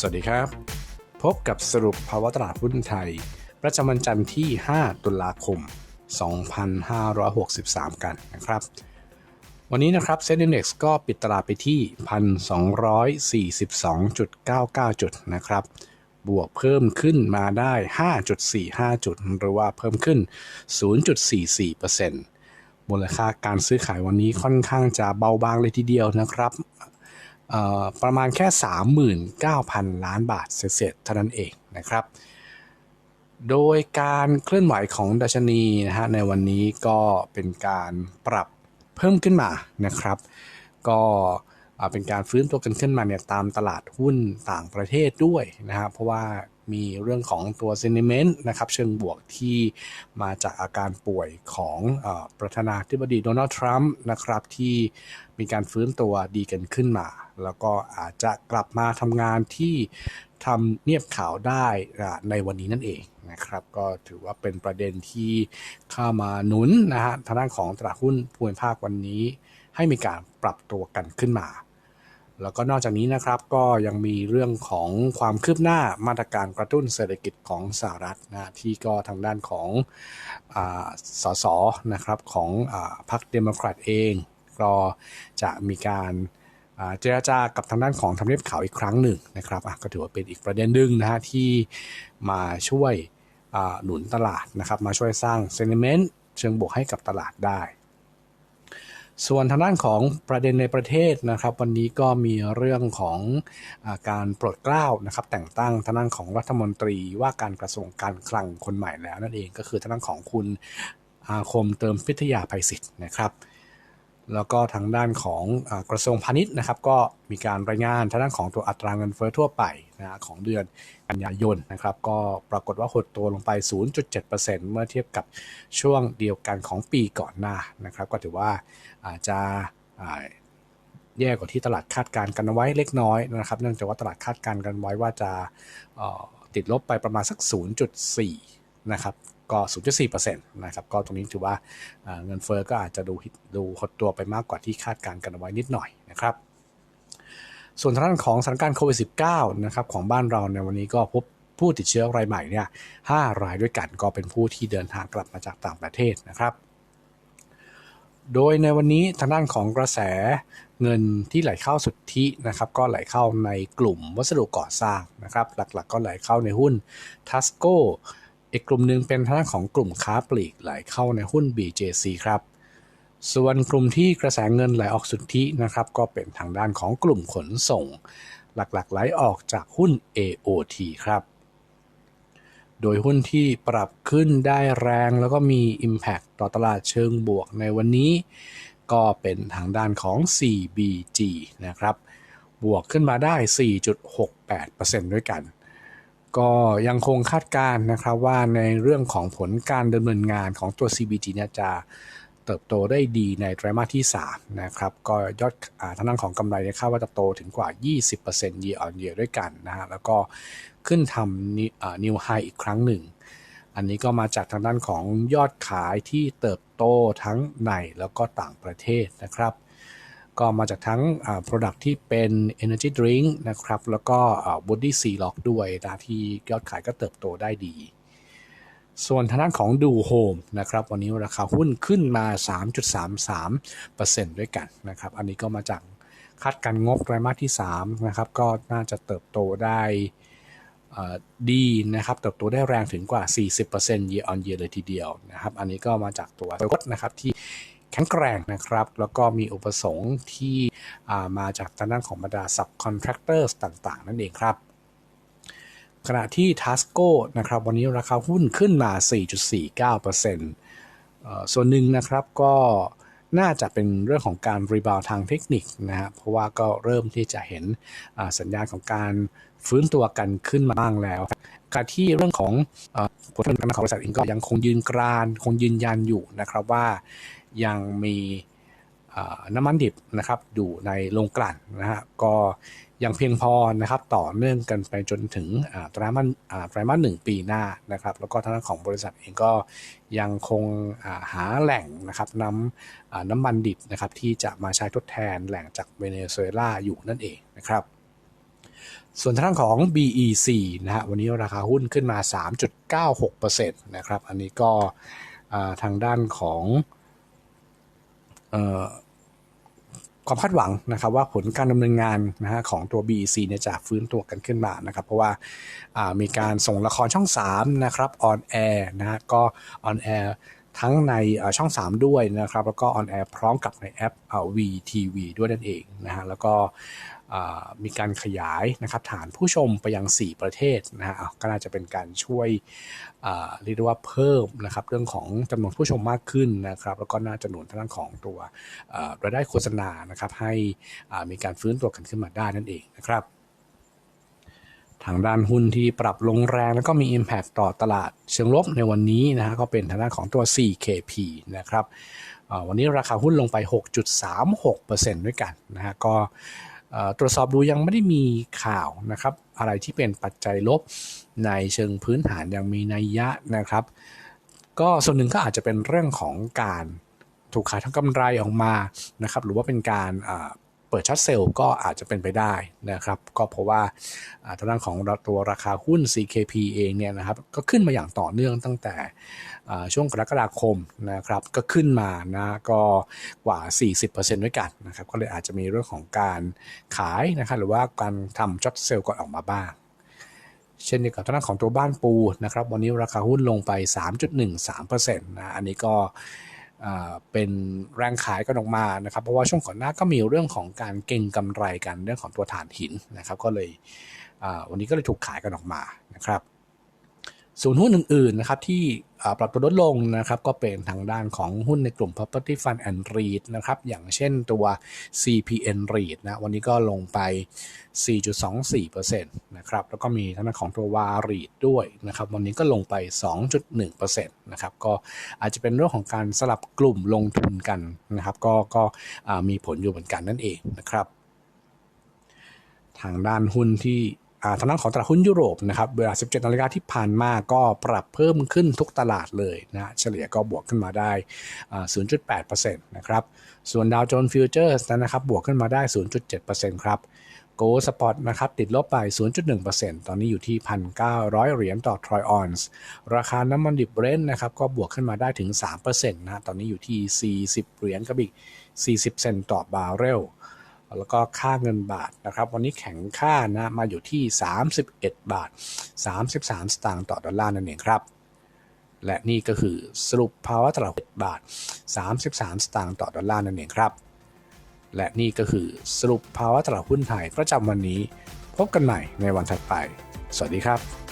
สวัสดีครับ พบกับสรุปภาวะตลาดหุ้นไทย ประจำวันจันทร์ที่ 5 ตุลาคม 2563 กันนะครับ วันนี้นะครับเซ็นดี x ก็ปิดตลาดไปที่ 1,242.99 จุดนะครับ บวกเพิ่มขึ้นมาได้ 5.45 จุด หรือว่าเพิ่มขึ้น 0.44%มูลค่าการซื้อขายวันนี้ค่อนข้างจะเบาบางเลยทีเดียวนะครับ ประมาณแค่ 39,000 ล้านบาทเศษเท่านั้นเองนะครับ โดยการเคลื่อนไหวของดัชนีนะฮะในวันนี้ก็เป็นการปรับเพิ่มขึ้นมานะครับ ก็เป็นการฟื้นตัวกันขึ้นมาเนี่ยตามตลาดหุ้นต่างประเทศด้วยนะครับเพราะว่า มีเรื่องของตัวเซนิเมนต์นะครับเชิงบวกที่มาจากอาการป่วยของอประธานาธิบดีโดนัลด์ทรัมป์นะครับที่มีการฟื้นตัวดีกันขึ้นมา แล้วก็อาจจะกลับมาทำงานที่ทำเนียบข่าวได้ในวันนี้นั่นเองนะครับ ก็ถือว่าเป็นประเด็นที่เข้ามาหนุนนะฮะทางด้านของตลาดหุ้นภูมิภาควันนี้ ให้มีการปรับตัวกันขึ้นมา แล้วก็นอกจากนี้นะครับก็ยังมีเรื่องของความคืบหน้ามาตรการกระตุ้นเศรษฐกิจของสหรัฐนะที่ก็ทางด้านของอสสนะครับของอพรรคเดโมแครตเอง ก็จะมีการเจราจากับทางด้านของทำเนียบขาวอีกครั้งหนึ่งนะครับก็ถือว่าเป็นอีกประเด็นหนึ่งนะฮะที่มาช่วยหนุนตลาดนะครับ มาช่วยสร้างเซนิเมนต์เชิงบวกให้กับตลาดได้ ส่วนทางด้านของประเด็นในประเทศนะครับ วันนี้ก็มีเรื่องของอการปลดเกล้านะครับ แต่งตั้งทางด้านของรัฐมนตรีว่าการกระทรวงการคลังคนใหม่แล้วนั่นเองก็คือทางด้านของคุณอาคมเติมพิทยาภัยศิษย์นะครับ แล้วก็ทางด้านของกระทรวงพาณิชย์นะครับก็มีการรายงานทางด้านของตัวอัตราเงินเฟ้อทั่วไปนะของเดือนกันยายนนะครับก็ปรากฏว่าหดตัวลงไป 0.7%เมื่อเทียบกับช่วงเดียวกันของปีก่อนหน้านะครับ ก็ถือว่าอาจจะแย่กว่าที่ตลาดคาดการณ์กันไว้เล็กน้อยนะครับเนื่องจากว่าตลาดคาดการณ์กันไว้ว่าจะติดลบไปประมาณสัก 0.4นะครับ ก็ 0.4%นะครับ ก็ตรงนี้ถือว่าเงินเฟอ้อก็อาจจะดูดูหดตัวไปมากกว่าที่คาดการกันเอาไว้นิดหน่อยนะครับ ส่วนทางด้านของสถานการณ์โควิด -19 นะครับของบ้านเราในวันนี้ก็พบผู้ติดเชื้อรายใหม่เนี่ย5รายด้วยกันก็เป็นผู้ที่เดินทางกลับมาจากต่างประเทศนะครับ โดยในวันนี้ทางด้านของกระแสเงินที่ไหลเข้าสุทธินะครับก็ไหลเข้าในกลุ่มวัสดุก่อสร้างนะครับ หลักๆก็ไหลเข้าในหุ้นทัสโก อีกกลุ่มหนึ่งเป็นทางด้านของกลุ่มค้าปลีกไหลเข้าในหุ้น BJC ครับ ส่วนกลุ่มที่กระแสเงินไหลออกสุทธินะครับ ก็เป็นทางด้านของกลุ่มขนส่ง หลักๆ ไหลออกจากหุ้น AOT ครับ โดยหุ้นที่ปรับขึ้นได้แรงแล้วก็มี Impact ต่อตลาดเชิงบวกในวันนี้ ก็เป็นทางด้านของ CBG นะครับ บวกขึ้นมาได้ 4.68%ด้วยกัน ก็ยังคงคาดการนะครับว่าในเรื่องของผลการดำเนินงานของตัว CBG เนี่ยจะเติบโตได้ดีในไตรมาสที่ 3 นะครับ ก็ยอดทางด้านของกำไรคาดว่าจะโตถึงกว่า 20% year on year ด้วยกันนะฮะแล้วก็ขึ้นทำนิวไฮอีกครั้งหนึ่ง อันนี้ก็มาจากทางด้านของยอดขายที่เติบโตทั้งในแล้วก็ต่างประเทศนะครับ ก็มาจากทั้ง Product ที่เป็น Energy Drink นะครับ แล้วก็ Body Sea Lock ด้วยนะที่ยอดขายก็เติบโตได้ดี ส่วนทางด้านของดูโฮมนะครับ วันนี้ราคาหุ้นขึ้นมา 3.33%ด้วยกันนะครับ อันนี้ก็มาจากคาดการงบไตรมาสที่ 3 นะครับ ก็น่าจะเติบโตได้ดีนะครับเติบโตได้แรงถึงกว่า 40% year on year เลยทีเดียวนะครับ อันนี้ก็มาจากตัวรถนะครับที่ แข็งแกร่งนะครับ แล้วก็มีอุปสงค์ที่มาจากทางด้านของบรรดา subcontractors ต่างๆ นั่นเองครับขณะที่ Tasco นะครับ วันนี้ราคาหุ้นขึ้นมา 4.49%ส่วนหนึ่งนะครับก็น่าจะเป็นเรื่องของการรีบาวทางเทคนิคนะฮะเพราะว่าก็เริ่มที่จะเห็นสัญญาณของการฟื้นตัวกันขึ้นมาบ้างแล้วการที่เรื่องของผลประกอบการของบริษัทเองก็ยังคงยืนกราน คงยืนยันอยู่นะครับว่า ยังมีน้ำมันดิบนะครับอยู่ในโรงกลั่นนะฮะก็ยังเพียงพอนะครับต่อเนื่องกันไปจนถึงไตรมาสไตรมาสหนึ่งปีหน้านะครับแล้วก็ทางด้านของบริษัทเองก็ยังคงหาแหล่งนะครับน้ำน้ำมันดิบนะครับที่จะมาใช้ทดแทนแหล่งจากเวเนซุเอลาอยู่นั่นเองนะครับส่วนทางด้านของ BEC นะฮะวันนี้ราคาหุ้นขึ้นมา 3.96%นะครับอันนี้ก็าทางด้านของ ความคาดหวังนะครับว่าผลการดำเนินงานนะฮะของตัว BEC เนี่ยจะฟื้นตัวกันขึ้นมานะครับ เพราะว่าามีการส่งละครช่อง 3 นะครับออนแอร์นะฮะก็ออนแอร์ทั้งในช่อช่อง 3 ด้วยนะครับ แล้วก็ออนแอร์พร้อมกับในแอป VTV ด้วยนั่นเองนะฮะแล้วก็ มีการขยายนะครับฐานผู้ชมไปยัง 4 ประเทศนะฮะก็น่าจะเป็นการช่วยเรียกว่าเพิ่มนะครับเรื่องของจำนวนผู้ชมมากขึ้นนะครับแล้วก็น่าจะหนุนทางด้านของตัวรายได้โฆษณานะครับให้มีการฟื้นตัวกันขึ้นมาได้นั่นเองนะครับ ทางด้านหุ้นที่ปรับลงแรงแล้วก็มี Impact ต่อตลาดเชิงลบในวันนี้นะฮะก็เป็นทางด้านของตัว 4KP นะครับวันนี้ราคาหุ้นลงไป 6.36%ด้วยกันนะฮะก็ ตรวจสอบดูยังไม่ได้มีข่าวนะครับ อะไรที่เป็นปัจจัยลบในเชิงพื้นฐานยังมีนัยยะนะครับ ก็ส่วนหนึ่งก็อาจจะเป็นเรื่องของการถูกขายทั้งกำไรออกมานะครับ หรือว่าเป็นการ เปิดชัดเซลล์ก็อาจจะเป็นไปได้นะครับ ก็เพราะว่าทางด้านของตัวราคาหุ้น CKP เองเนี่ยนะครับก็ขึ้นมาอย่างต่อเนื่องตั้งแต่ช่วงกรกฎาคมนะครับก็ขึ้นมานะก็กว่า 40%ด้วยกันนะครับก็เลยอาจจะมีเรื่องของการขายนะครับหรือว่าการทำช็อตเซลล์ก่อนออกมาบ้างเช่นเดียวกับทางด้านของตัวบ้านปูนะครับวันนี้ราคาหุ้นลงไป 3.13%นะอันนี้ก็ เป็นแรงขายกันออกมานะครับ เพราะว่าช่วงก่อนหน้าก็มีเรื่องของการเก่งกำไรกันเรื่องของตัวฐานหินนะครับ ก็เลยอันนี้ก็เลยถูกขายกันออกมานะครับ ส่วนหุ้นอื่นๆนะครับที่ปรับตัวลดลงนะครับก็เป็นทางด้านของหุ้นในกลุ่ม property fund and REIT นะครับอย่างเช่นตัว CPN REIT นะวันนี้ก็ลงไป 4.24%นะครับแล้วก็มีทางด้านของตัว VAR REIT ด้วยนะครับวันนี้ก็ลงไป 2.1%นะครับก็อาจจะเป็นเรื่องของการสลับกลุ่มลงทุนกันนะครับก็ก็มีผลอยู่เหมือนกันนั่นเองนะครับ ทางด้านหุ้นที่ ทางด้านของตลาดหุ้นยุโรปนะครับเวลา 17นาฬิกาที่ผ่านมาก็ปรับเพิ่มขึ้นทุกตลาดเลยนะเฉลี่ยก็บวกขึ้นมาได้ 0.8%นะครับส่วนดาวโจนส์ฟิวเจอร์สนะครับบวกขึ้นมาได้ 0.7%ครับโกลสปอตนะครับติดลบไป 0.1%ตอนนี้อยู่ที่ 1,900 เหรียญต่อทรอยออนซ์ราคาน้ำมันดิบเบรนท์นะครับก็บวกขึ้นมาได้ถึง 3%นะตอนนี้อยู่ที่ 40 เหรียญกับอีก 40 เซนต์ต่อบาร์เรล แล้วก็ค่าเงินบาทนะครับ วันนี้แข็งค่านะมาอยู่ที่ 31 บาท 33 สตางค์ต่อดอลลาร์นั่นเองครับ และนี่ก็คือสรุปภาวะตลาดบาท 33 สตางค์ต่อดอลลาร์นั่นเองครับ และนี่ก็คือสรุปภาวะตลาดหุ้นไทยประจำวันนี้ พบกันใหม่ในวันถัดไป สวัสดีครับ